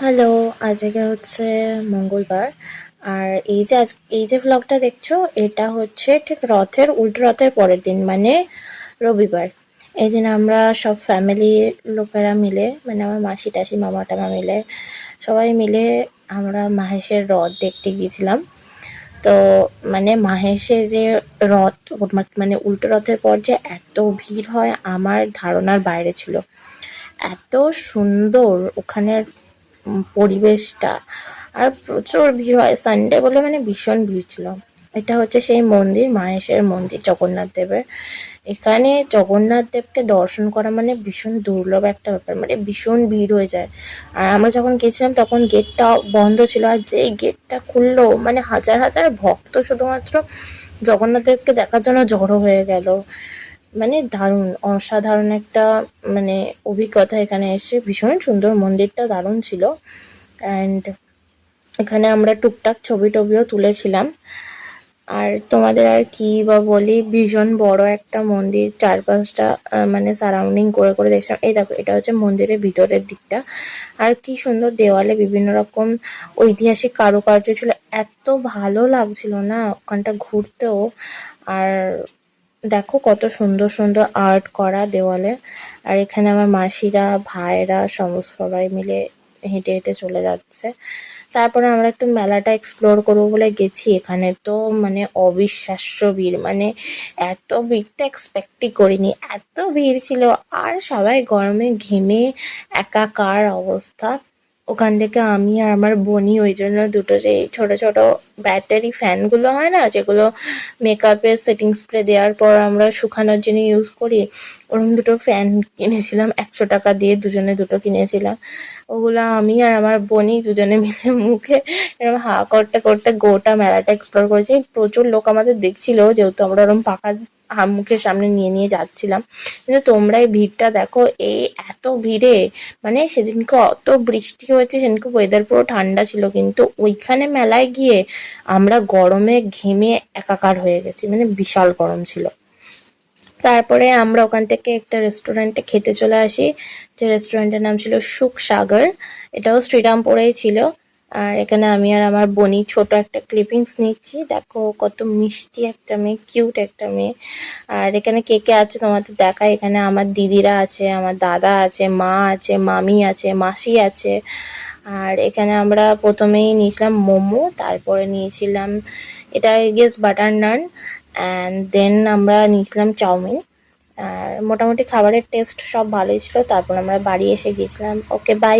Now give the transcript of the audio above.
Hello আজকে হচ্ছে মঙ্গলবার। আর এই যে আজ, এই যে ভ্লগটা দেখছ, এটা হচ্ছে ঠিক রথের, উল্টো রথের পরের দিন মানে রবিবার। এই দিন আমরা সব ফ্যামিলি লোকেরা মিলে মানে আমার মাসি, টাসি, মামা, টামা মিলে, সবাই মিলে আমরা মাহেশের রথ দেখতে গিয়েছিলাম। তো মানে মাহেশে যে রথ মানে উল্টো রথের পর যে এত ভিড় হয়, আমার ধারণার বাইরে ছিল। এত সুন্দর, ওখানের পরিবেশটা। আর প্রচুর ভিড় হয়। সানডে বলে মানে ভীষণ ভিড় ছিল। এটা হচ্ছে সেই মন্দির, মাহেশের মন্দির, জগন্নাথ দেবের। এখানে জগন্নাথ দেবকে দর্শন করা মানে ভীষণ দুর্লভ একটা ব্যাপার। মানে ভীষণ ভিড় হয়ে যায়। আর আমরা যখন গেছিলাম তখন গেটটা বন্ধ ছিল। আর যেই গেটটা খুললো মানে হাজার হাজার ভক্ত শুধুমাত্র জগন্নাথ দেবকে দেখার জন্য জড়ো হয়ে গেল। মানে দারুণ, অসাধারণ একটা মানে অভিজ্ঞতা এখানে এসে ভীষণ সুন্দর, মন্দিরটা দারুণ ছিল। অ্যান্ড এখানে আমরা টুকটাক ছবি টবিও তুলেছিলাম। আর তোমাদের আর কি বা বলি, ভীষণ বড় একটা মন্দির চারপাশটা মানে সারাউন্ডিং করে করে দেখছিলাম। এই দেখো, এটা হচ্ছে মন্দিরের ভিতরের দিকটা। আর কি সুন্দর দেওয়ালে বিভিন্ন রকম ঐতিহাসিক কারুকার্য ছিল। এত ভালো লাগছিল না ওখানটা ঘুরতেও। আর দেখো কত সুন্দর সুন্দর আর্ট করা দেওয়ালে। আর এখানে আমার মাসিরা ভাইরা সমস্ত সবাই মিলে হেঁটে হেঁটে চলে যাচ্ছে। তারপরে আমরা একটু মেলাটা এক্সপ্লোর করব বলে গেছি। এখানে তো মানে অবিশ্বাস্য ভিড়। মানে এত ভিড়টা এক্সপেক্টই করিনি। এত ভিড় ছিল। আর সবাই গরমে ঘেমে একাকার অবস্থা। ওখান থেকে আমি আর আমার বোনই ওই জন্য দুটো যে ছোট ছোট ব্যাটারি ফ্যানগুলো হয় না, যেগুলো মেকআপের সেটিং স্প্রে দেওয়ার পর আমরা শুকানোর জন্য ইউজ করি ওরকম দুটো ফ্যান কিনেছিলাম, একশো টাকা দিয়ে দুজনে দুটো কিনেছিলাম। ওগুলো আমি আর আমার বোনই দুজনে মিলে মুখে এরকম হা করতে করতে গোটা মেলাটা এক্সপ্লোর করেছি। প্রচুর লোক আমাদের দেখছিল, যেহেতু আমরা ওরকম হা- মুখের সামনে নিয়ে নিয়ে যাচ্ছিলাম। কিন্তু তোমরা এই ভিড়টা দেখো এই এত ভিড়ে মানে সেদিনকে অত বৃষ্টি হয়েছে, সেদিনকে ওয়েদার পুরো ঠান্ডা ছিল। কিন্তু ওইখানে মেলায় গিয়ে আমরা গরমে ঘেমে একাকার হয়ে গেছি মানে বিশাল গরম ছিল। তারপরে আমরা ওখান থেকে একটা রেস্টুরেন্টে খেতে চলে আসি। যে রেস্টুরেন্টের নাম ছিল সুখ সাগর। এটাও শ্রীরামপুরেই ছিল। আর এখানে আমি আর আমার বোনি ছোট একটা ক্লিপিংস নিচ্ছি। দেখো কত মিষ্টি একটা মেয়ে কিউট একটা মেয়ে। আর এখানে কে কে আছে তোমাদের দেখায় এখানে আমার দিদিরা আছে, আমার দাদা আছে, মা আছে, মামি আছে, মাসি আছে। আর এখানে আমরা প্রথমেই নিয়েছিলাম মোমো, তারপরে নিয়েছিলাম, এটা গেস বাটার নান অ্যান্ড দেন আমরা নিয়েছিলাম চাউমিন। আর মোটামুটি খাবারের টেস্ট সব ভালোই ছিল। তারপর আমরা বাড়ি এসে গেছিলাম ওকে বাই